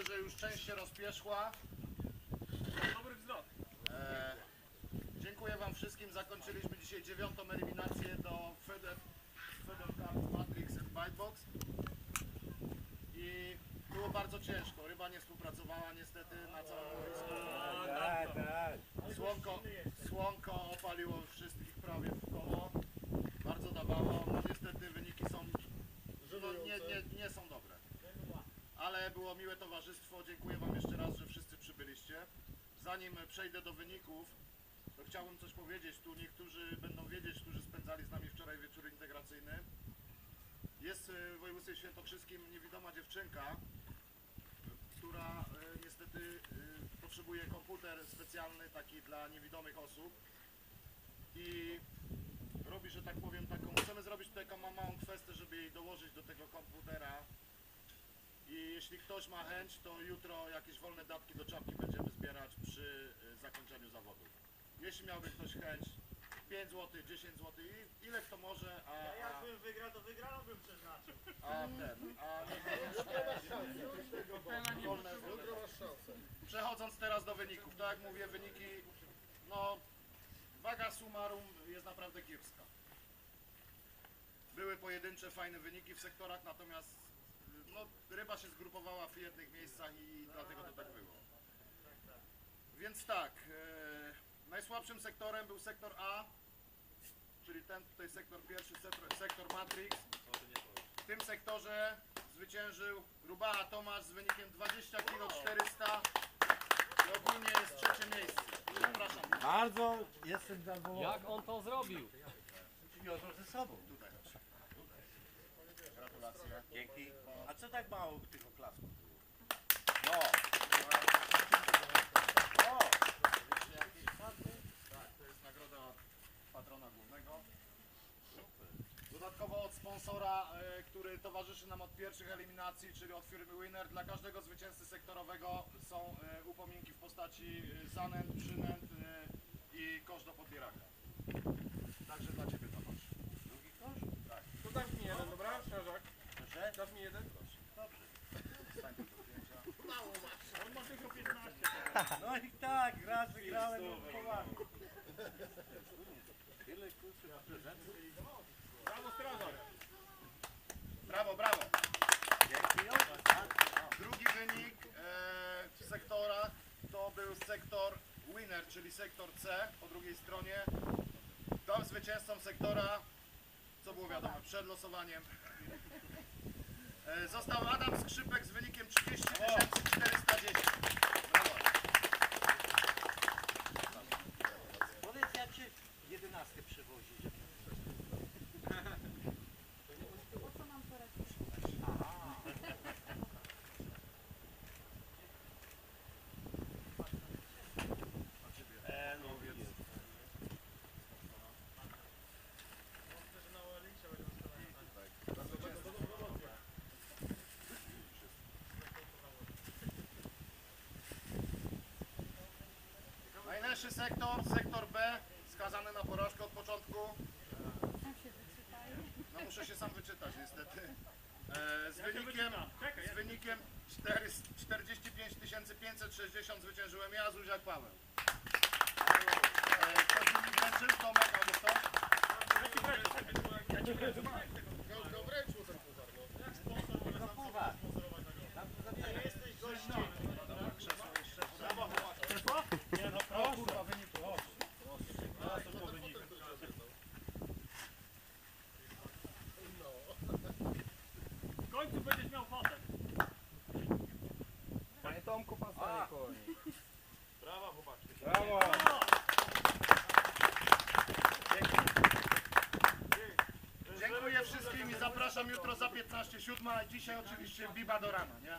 Myślę, że już część się rozpieszła. Dobry wzrok. E, dziękuję Wam wszystkim. Zakończyliśmy dzisiaj dziewiątą eliminację do Feder, Feder Cup Matrix and Bitebox. I było bardzo ciężko. Ryba nie współpracowała niestety na całym boisku. Tak, tak. Słonko, słonko opaliło wszystkich prawie w koło. Bardzo dawało. No niestety wyniki są no, nie, nie, nie są. Ale było miłe towarzystwo. Dziękuję Wam jeszcze raz, że wszyscy przybyliście. Zanim przejdę do wyników, to chciałbym coś powiedzieć. Tu niektórzy będą wiedzieć, którzy spędzali z nami wczoraj wieczór integracyjny. Jest y, w województwie świętokrzyskim niewidoma dziewczynka, która y, niestety y, potrzebuje komputer specjalny taki dla niewidomych osób i robi, że tak powiem, taką, chcemy zrobić taką małą kwestię, żeby jej dołożyć do tego komputera jeśli ktoś ma chęć, to jutro jakieś wolne datki do czapki będziemy zbierać przy y, zakończeniu zawodów. Jeśli miałby ktoś chęć, 5 zł, 10 zł, i ile kto może, a, a, Jakbym wygrał, to wygraną bym przeznaczył. a ten, a wolne, wolne. Przechodząc teraz do wyników, tak jak mówię, wyniki, no, waga summarum jest naprawdę kiepska. Były pojedyncze, fajne wyniki w sektorach, natomiast no, ryba się zgrupowała w jednych miejscach i dlatego to tak było. Więc tak, e, najsłabszym sektorem był sektor A, czyli ten tutaj sektor pierwszy, sektor, sektor Matrix. W tym sektorze zwyciężył Rubaha Tomasz z wynikiem 20 kg 400 i ogólnie jest trzecie miejsce. Zapraszam. Bardzo jestem zadowolony. Jak on to zrobił? Wiozą ze sobą. Tutaj. Dzięki. A co tak mało tych oklasków było? No. Jeszcze jakieś karty? Tak, to jest nagroda patrona głównego. Dodatkowo od sponsora, e, który towarzyszy nam od pierwszych eliminacji, czyli od firmy Winner, dla każdego zwycięzcy sektorowego są e, upominki w postaci e, zanęt, przynęt i kosz do. Także dla Ciebie Tomasz. Drugi kosz? Tak, To dasz mi jeden, dobra? Proszę? Dasz mi jeden? dobrze. Stań tu do zdjęcia. On ma tylko 15. No i tak, raz wygrałem no poważnie. Tyle kurczę prezentów. Brawo, strażak. Brawo, brawo. Dzięki. Drugi wynik e, w sektorach to był sektor winner, czyli sektor C po drugiej stronie. Tam zwycięzcą sektora, co było wiadomo, przed losowaniem, e, został Adam Skrzypek z wynikiem 30 410. Brawo. Powiedz jak się jedenastkę przewozi. Najlepszy sektor, sektor B, skazany na porażkę od początku. No muszę się sam wyczytać niestety. E, z wynikiem, z wynikiem 4, 45 560 zwyciężyłem ja, Zuziak Paweł. E, ktoś mi wręczył, Tomek albo kto? No kurwa. Tam to zabierze. Dobra, krzesło jeszcze. Brawo, chłopak. Nie no, O kurwa, wyniku. O. W końcu będziesz miał fotę. Panie Tomku, pan stanie koło Brawa, chłopaczki. Brawo! Dziękuję wszystkim i zapraszam jutro za 15.07, a dzisiaj oczywiście biba do rana, nie?